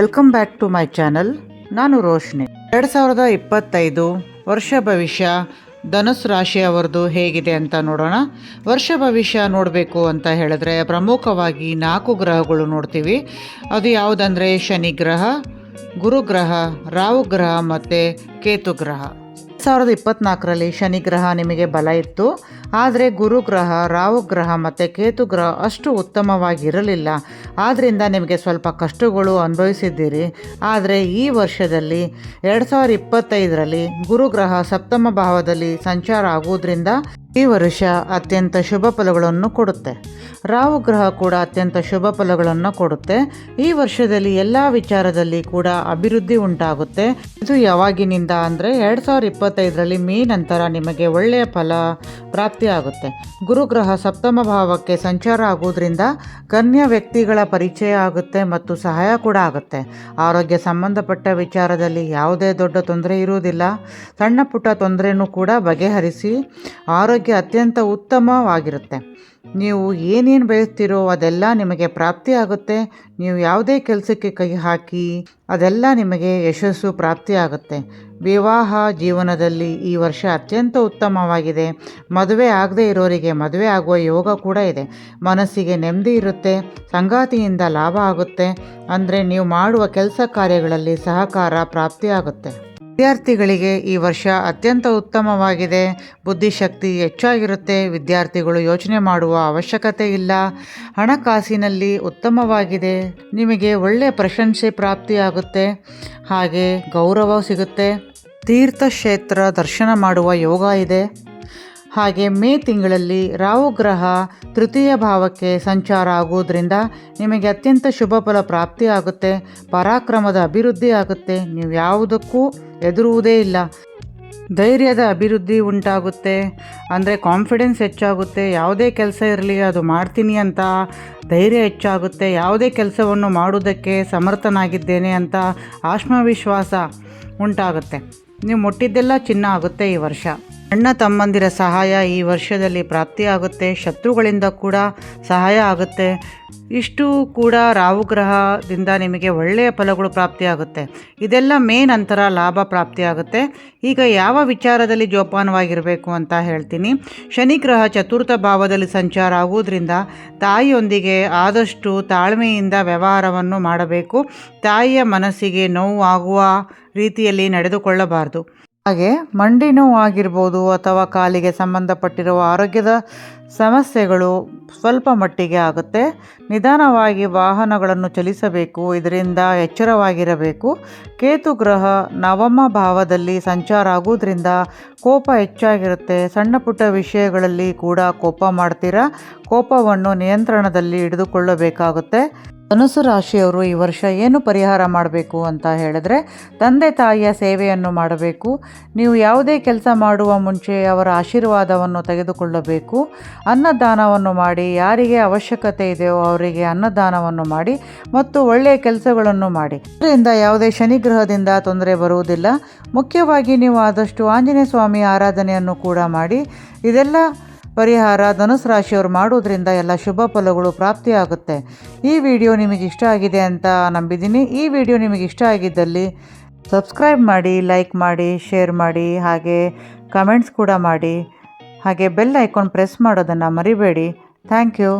Welcome back to my channel ನಾನು ರೋಶ್ನಿ. ಎರಡು ಸಾವಿರದ ಇಪ್ಪತ್ತೈದು ವರ್ಷ ಭವಿಷ್ಯ, ಧನುಸ್ ರಾಶಿಯವರದು ಹೇಗಿದೆ ಅಂತ ನೋಡೋಣ. ವರ್ಷ ಭವಿಷ್ಯ ನೋಡಬೇಕು ಅಂತ ಹೇಳಿದ್ರೆ ಪ್ರಮುಖವಾಗಿ ನಾಲ್ಕು ಗ್ರಹಗಳು ನೋಡ್ತೀವಿ. ಅದು ಯಾವುದಂದರೆ ಶನಿ ಗ್ರಹ ಗುರುಗ್ರಹ ರಾಹು ಗ್ರಹ ಮತ್ತು ಕೇತು ಗ್ರಹ. ಸಾವಿರದ ಇಪ್ಪತ್ತ್ನಾಲ್ಕರಲ್ಲಿ ಶನಿ ಗ್ರಹ ನಿಮಗೆ ಬಲ ಇತ್ತು. ಆದರೆ ಗುರುಗ್ರಹ ರಾಹು ಗ್ರಹ ಮತ್ತು ಕೇತು ಗ್ರಹ ಅಷ್ಟು ಉತ್ತಮವಾಗಿರಲಿಲ್ಲ. ಆದ್ದರಿಂದ ನಿಮಗೆ ಸ್ವಲ್ಪ ಕಷ್ಟಗಳು ಅನುಭವಿಸಿದ್ದೀರಿ. ಆದರೆ ಈ ವರ್ಷದಲ್ಲಿ ಎರಡು ಸಾವಿರದ ಇಪ್ಪತ್ತೈದರಲ್ಲಿ ಗುರುಗ್ರಹ ಸಪ್ತಮ ಭಾವದಲ್ಲಿ ಸಂಚಾರ ಆಗುವುದರಿಂದ ಈ ವರ್ಷ ಅತ್ಯಂತ ಶುಭ ಫಲಗಳನ್ನು ಕೊಡುತ್ತೆ. ರಾಹು ಗ್ರಹ ಕೂಡ ಅತ್ಯಂತ ಶುಭ ಫಲಗಳನ್ನು ಕೊಡುತ್ತೆ. ಈ ವರ್ಷದಲ್ಲಿ ಎಲ್ಲ ವಿಚಾರದಲ್ಲಿ ಕೂಡ ಅಭಿವೃದ್ಧಿ ಉಂಟಾಗುತ್ತೆ. ಇದು ಯಾವಾಗಿನಿಂದ ಅಂದರೆ ಎರಡು ಸಾವಿರದ ಇಪ್ಪತ್ತೈದರಲ್ಲಿ ಮೇ ನಂತರ ನಿಮಗೆ ಒಳ್ಳೆಯ ಫಲ ಪ್ರಾಪ್ತಿಯಾಗುತ್ತೆ. ಗುರುಗ್ರಹ ಸಪ್ತಮ ಭಾವಕ್ಕೆ ಸಂಚಾರ ಆಗುವುದರಿಂದ ಗಣ್ಯ ವ್ಯಕ್ತಿಗಳ ಪರಿಚಯ ಆಗುತ್ತೆ ಮತ್ತು ಸಹಾಯ ಕೂಡ ಆಗುತ್ತೆ. ಆರೋಗ್ಯ ಸಂಬಂಧಪಟ್ಟ ವಿಚಾರದಲ್ಲಿ ಯಾವುದೇ ದೊಡ್ಡ ತೊಂದರೆ ಇರುವುದಿಲ್ಲ. ಸಣ್ಣ ಪುಟ್ಟ ತೊಂದರೆನೂ ಕೂಡ ಬಗೆಹರಿಸಿ ಆರೋಗ್ಯ ಅತ್ಯಂತ ಉತ್ತಮವಾಗಿರುತ್ತೆ. ನೀವು ಏನೇನು ಬಯಸ್ತೀರೋ ಅದೆಲ್ಲ ನಿಮಗೆ ಪ್ರಾಪ್ತಿ ಆಗುತ್ತೆ. ನೀವು ಯಾವುದೇ ಕೆಲಸಕ್ಕೆ ಕೈ ಹಾಕಿ ಅದೆಲ್ಲ ನಿಮಗೆ ಯಶಸ್ಸು ಪ್ರಾಪ್ತಿಯಾಗುತ್ತೆ ವಿವಾಹ ಜೀವನದಲ್ಲಿ ಈ ವರ್ಷ ಅತ್ಯಂತ ಉತ್ತಮವಾಗಿದೆ. ಮದುವೆ ಆಗದೇ ಇರೋರಿಗೆ ಮದುವೆ ಆಗುವ ಯೋಗ ಕೂಡ ಇದೆ. ಮನಸ್ಸಿಗೆ ನೆಮ್ಮದಿ ಇರುತ್ತೆ. ಸಂಗಾತಿಯಿಂದ ಲಾಭ ಆಗುತ್ತೆ. ಅಂದರೆ ನೀವು ಮಾಡುವ ಕೆಲಸ ಕಾರ್ಯಗಳಲ್ಲಿ ಸಹಕಾರ ಪ್ರಾಪ್ತಿಯಾಗುತ್ತೆ ವಿದ್ಯಾರ್ಥಿಗಳಿಗೆ ಈ ವರ್ಷ ಅತ್ಯಂತ ಉತ್ತಮವಾಗಿದೆ. ಬುದ್ಧಿಶಕ್ತಿ ಹೆಚ್ಚಾಗಿರುತ್ತೆ. ವಿದ್ಯಾರ್ಥಿಗಳು ಯೋಚನೆ ಮಾಡುವ ಅವಶ್ಯಕತೆ ಇಲ್ಲ. ಹಣಕಾಸಿನಲ್ಲಿ ಉತ್ತಮವಾಗಿದೆ. ನಿಮಗೆ ಒಳ್ಳೆಯ ಪ್ರಶಂಸೆ ಪ್ರಾಪ್ತಿಯಾಗುತ್ತೆ. ಹಾಗೆ ಗೌರವ ಸಿಗುತ್ತೆ. ತೀರ್ಥಕ್ಷೇತ್ರ ದರ್ಶನ ಮಾಡುವ ಯೋಗ ಇದೆ. ಹಾಗೆ ಮೇ ತಿಂಗಳಲ್ಲಿ ರಾಹು ಗ್ರಹ ತೃತೀಯ ಭಾವಕ್ಕೆ ಸಂಚಾರ ಆಗುವುದರಿಂದ ನಿಮಗೆ ಅತ್ಯಂತ ಶುಭ ಫಲ ಪ್ರಾಪ್ತಿಯಾಗುತ್ತೆ ಪರಾಕ್ರಮದ ಅಭಿವೃದ್ಧಿ ಆಗುತ್ತೆ, ನೀವು ಯಾವುದಕ್ಕೂ ಎದುರುವುದೇ ಇಲ್ಲ. ಧೈರ್ಯದ ಅಭಿವೃದ್ಧಿ ಉಂಟಾಗುತ್ತೆ. ಅಂದರೆ ಕಾನ್ಫಿಡೆನ್ಸ್ ಹೆಚ್ಚಾಗುತ್ತೆ, ಯಾವುದೇ ಕೆಲಸ ಇರಲಿ ಅದು ಮಾಡ್ತೀನಿ ಅಂತ ಧೈರ್ಯ ಹೆಚ್ಚಾಗುತ್ತೆ, ಯಾವುದೇ ಕೆಲಸವನ್ನು ಮಾಡುವುದಕ್ಕೆ ಸಮರ್ಥನಾಗಿದ್ದೇನೆ ಅಂತ ಆತ್ಮವಿಶ್ವಾಸ ಉಂಟಾಗುತ್ತೆ. ನೀವು ಮುಟ್ಟಿದ್ದೆಲ್ಲ ಚಿನ್ನ ಆಗುತ್ತೆ ಈ ವರ್ಷ. ಅಣ್ಣ ತಮ್ಮಂದಿರ ಸಹಾಯ ಈ ವರ್ಷದಲ್ಲಿ ಪ್ರಾಪ್ತಿಯಾಗುತ್ತೆ, ಶತ್ರುಗಳಿಂದ ಕೂಡ ಸಹಾಯ ಆಗುತ್ತೆ. ಇಷ್ಟು ಕೂಡ ರಾಹುಗ್ರಹದಿಂದ ನಿಮಗೆ ಒಳ್ಳೆಯ ಫಲಗಳು ಪ್ರಾಪ್ತಿಯಾಗುತ್ತೆ. ಇದೆಲ್ಲ ಮೇ ನಂತರ ಲಾಭ ಪ್ರಾಪ್ತಿಯಾಗುತ್ತೆ. ಈಗ ಯಾವ ವಿಚಾರದಲ್ಲಿ ಜೋಪಾನವಾಗಿರಬೇಕು ಅಂತ ಹೇಳ್ತೀನಿ. ಶನಿ ಗ್ರಹ ಚತುರ್ಥ ಭಾವದಲ್ಲಿ ಸಂಚಾರ ಆಗುವುದರಿಂದ ತಾಯಿಯೊಂದಿಗೆ ಆದಷ್ಟು ತಾಳ್ಮೆಯಿಂದ ವ್ಯವಹಾರವನ್ನು ಮಾಡಬೇಕು. ತಾಯಿಯ ಮನಸ್ಸಿಗೆ ನೋವು ಆಗುವ ರೀತಿಯಲ್ಲಿ ನಡೆದುಕೊಳ್ಳಬಾರದು. ಹಾಗೆ ಮಂಡಿ ನೋವು ಆಗಿರ್ಬೋದು ಅಥವಾ ಕಾಲಿಗೆ ಸಂಬಂಧಪಟ್ಟಿರುವ ಆರೋಗ್ಯದ ಸಮಸ್ಯೆಗಳು ಸ್ವಲ್ಪ ಮಟ್ಟಿಗೆ ಆಗುತ್ತೆ. ನಿಧಾನವಾಗಿ ವಾಹನಗಳನ್ನು ಚಲಿಸಬೇಕು, ಇದರಿಂದ ಎಚ್ಚರವಾಗಿರಬೇಕು. ಕೇತು ಗ್ರಹ ನವಮ ಭಾವದಲ್ಲಿ ಸಂಚಾರ ಆಗುವುದರಿಂದ ಕೋಪ ಹೆಚ್ಚಾಗಿರುತ್ತೆ. ಸಣ್ಣ ಪುಟ್ಟ ವಿಷಯಗಳಲ್ಲಿ ಕೂಡ ಕೋಪ ಮಾಡ್ತೀರಾ? ಕೋಪವನ್ನು ನಿಯಂತ್ರಣದಲ್ಲಿ ಹಿಡಿದುಕೊಳ್ಳಬೇಕಾಗುತ್ತೆ. ಧನುಸು ರಾಶಿಯವರು ಈ ವರ್ಷ ಏನು ಪರಿಹಾರ ಮಾಡಬೇಕು ಅಂತ ಹೇಳಿದ್ರೆ, ತಂದೆ ತಾಯಿಯ ಸೇವೆಯನ್ನು ಮಾಡಬೇಕು, ನೀವು ಯಾವುದೇ ಕೆಲಸ ಮಾಡುವ ಮುಂಚೆ ಅವರ ಆಶೀರ್ವಾದವನ್ನು ತೆಗೆದುಕೊಳ್ಳಬೇಕು, ಅನ್ನದಾನವನ್ನು ಮಾಡಿ, ಯಾರಿಗೆ ಅವಶ್ಯಕತೆ ಇದೆಯೋ ಅವರಿಗೆ ಅನ್ನದಾನವನ್ನು ಮಾಡಿ ಮತ್ತು ಒಳ್ಳೆಯ ಕೆಲಸಗಳನ್ನು ಮಾಡಿ. ಇದರಿಂದ ಯಾವುದೇ ಶನಿ ಗ್ರಹದಿಂದ ತೊಂದರೆ ಬರುವುದಿಲ್ಲ. ಮುಖ್ಯವಾಗಿ ನೀವು ಆದಷ್ಟು ಆಂಜನೇಯ ಸ್ವಾಮಿ ಆರಾಧನೆಯನ್ನು ಕೂಡ ಮಾಡಿ. ಇದೆಲ್ಲ ಪರಿಹಾರ ಧನುಸ್ ರಾಶಿಯವರು ಮಾಡೋದ್ರಿಂದ ಎಲ್ಲ ಶುಭ ಫಲಗಳು ಪ್ರಾಪ್ತಿಯಾಗುತ್ತೆ. ಈ ವಿಡಿಯೋ ನಿಮಗೆ ಇಷ್ಟ ಆಗಿದೆ ಅಂತ ನಂಬಿದ್ದೀನಿ. ಈ ವಿಡಿಯೋ ನಿಮಗೆ ಇಷ್ಟ ಆಗಿದ್ದಲ್ಲಿ ಸಬ್ಸ್ಕ್ರೈಬ್ ಮಾಡಿ, ಲೈಕ್ ಮಾಡಿ, ಶೇರ್ ಮಾಡಿ, ಹಾಗೆ ಕಮೆಂಟ್ಸ್ ಕೂಡ ಮಾಡಿ. ಹಾಗೆ ಬೆಲ್ ಐಕಾನ್ ಪ್ರೆಸ್ ಮಾಡೋದನ್ನು ಮರಿಬೇಡಿ. Thank you.